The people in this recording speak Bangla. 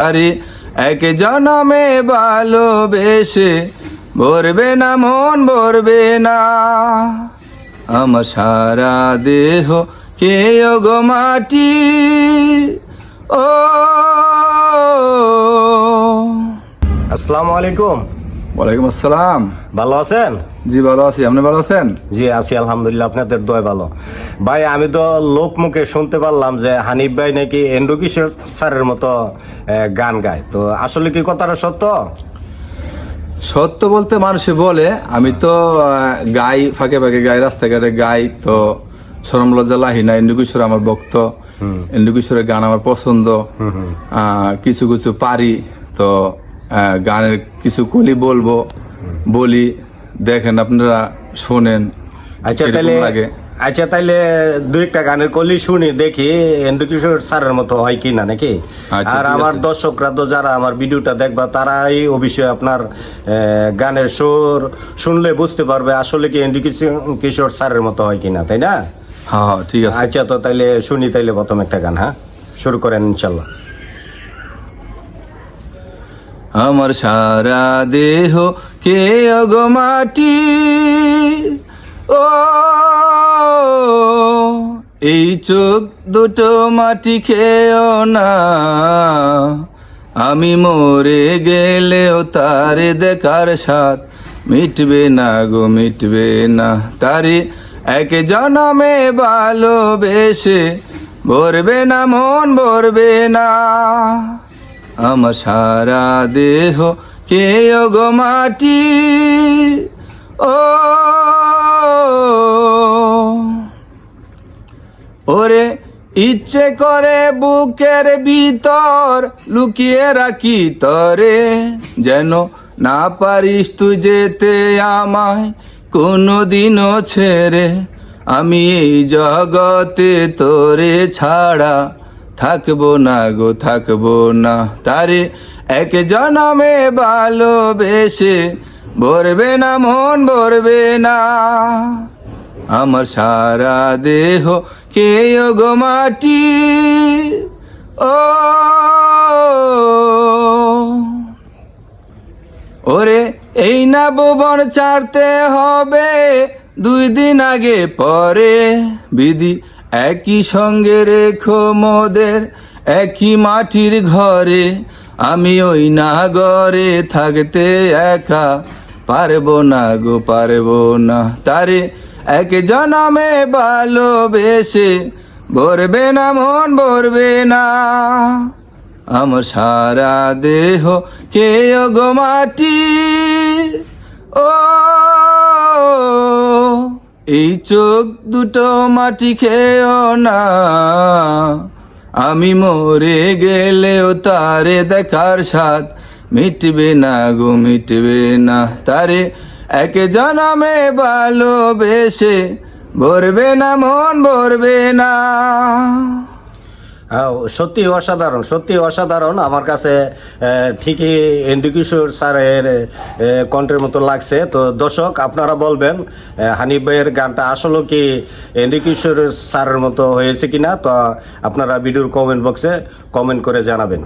আরে এক জনমে ভালোবেসে ভরবে না, মন ভরবে না। আমার সারা দেহ কে গো মাটি। ও। আসসালামু আলাইকুম। ওয়ালাইকুম আসসালাম। ভালো আছেন? জি ভালো আছি। আপনি ভালো আছেন? জি আছি আলহামদুলিল্লাহ। আপনাদের দয় ভালো। ভাই আমি তো লোক মুখে শুনতে পারলাম যে হানিফ ভাই নাকি কিশোর স্যারের মতো গান গায়। তো আসলে কি কথাটা সত্য? সত্য বলতে মানুষে বলে আমি তো গাই ফাঁকে ফাঁকে গাই রাস্তাঘাটে গাই তো সরম লজ্জা লাহি না। ইন্দুকিশোর আমার ভক্ত। ইন্দুকিশোরের গান আমার পছন্দ। আহ, কিছু কিছু পারি তো গানের কিছু কলি বলব বলি দেখেন আপনারা শোনেন আচ্ছা তাহলে আচ্ছা দুই একটা গানের কলি শুনি দেখি স্যারের মতো হয় কি না নাকি? আচ্ছা, আর আমার দর্শকরা তো যারা আমার ভিডিওটা দেখবা তারাই অবশ্যই আপনার গানের সুর শুনলে বুঝতে পারবে আসলে কি কিশোর স্যারের মতো হয় কিনা তাই না? হ্যাঁ হ্যাঁ ঠিক আছে। আচ্ছা তো তাইলে শুনি তাইলে প্রথম একটা গান হ্যাঁ? শুরু করেন ইনশাল্লাহ। আমার সারা দেহ কে গো মাটি? ও, এই চোখ দুটো মাটি খেয়েও না। আমি মরে গেলেও তারে দেখার সাথ মিটবে না গো, মিটবে না। তারে এক জনমে ভালোবেসে ভরবে না, মন ভরবে না। আমার সারা দেহ কে গো মাটি? ও, ওরে ইচ্ছে করে বুকের ভিতর লুকিয়ে রাখি তরে, যেন না পারিস তুই যেতে আমায় কোনো দিনও ছেড়ে। আমি এই জগতে তোরে ছাড়া থাকব না গো, থাকব না। তারে এক জনমে ভালোবেসে ভরবে না, মন ভরবে না। আমার সারা দেহ কে গো মাটি। ও, ওরে এই না ভুবন ছাড়তে হবে দুই দিন আগে পরে। বিধি একই সঙ্গে রেখো মোদের, একই মাটির ঘরে। আমি ওই নাগরে থাকতে একা, পারব না গো, পারব না তারে। এক জনমে ভালোবেসে, ভরবে না মন, ভরবে না। আমার সারা দেহ, কে গো মাটি? এই চোখ দুটো মাটি খেয়েও না। আমি মরে গেলেও তারে দেখার সাথ মিটবে না গো, মিটবে না। তারে এক জনমে ভালোবেসে, ভরবে না মন, ভরবে না। সত্যি অসাধারণ সত্যি অসাধারণ। আমার কাছে ঠিকই এন্ডি কিশোর স্যারের কণ্ঠের মতো লাগছে। তো দর্শক, আপনারা বলবেন হানিফ ভাইয়ের গানটা আসলে কি এন্ডি কিশোর স্যারের মতো হয়েছে কিনা? তো আপনারা ভিডিওর কমেন্ট বক্সে কমেন্ট করে জানাবেন।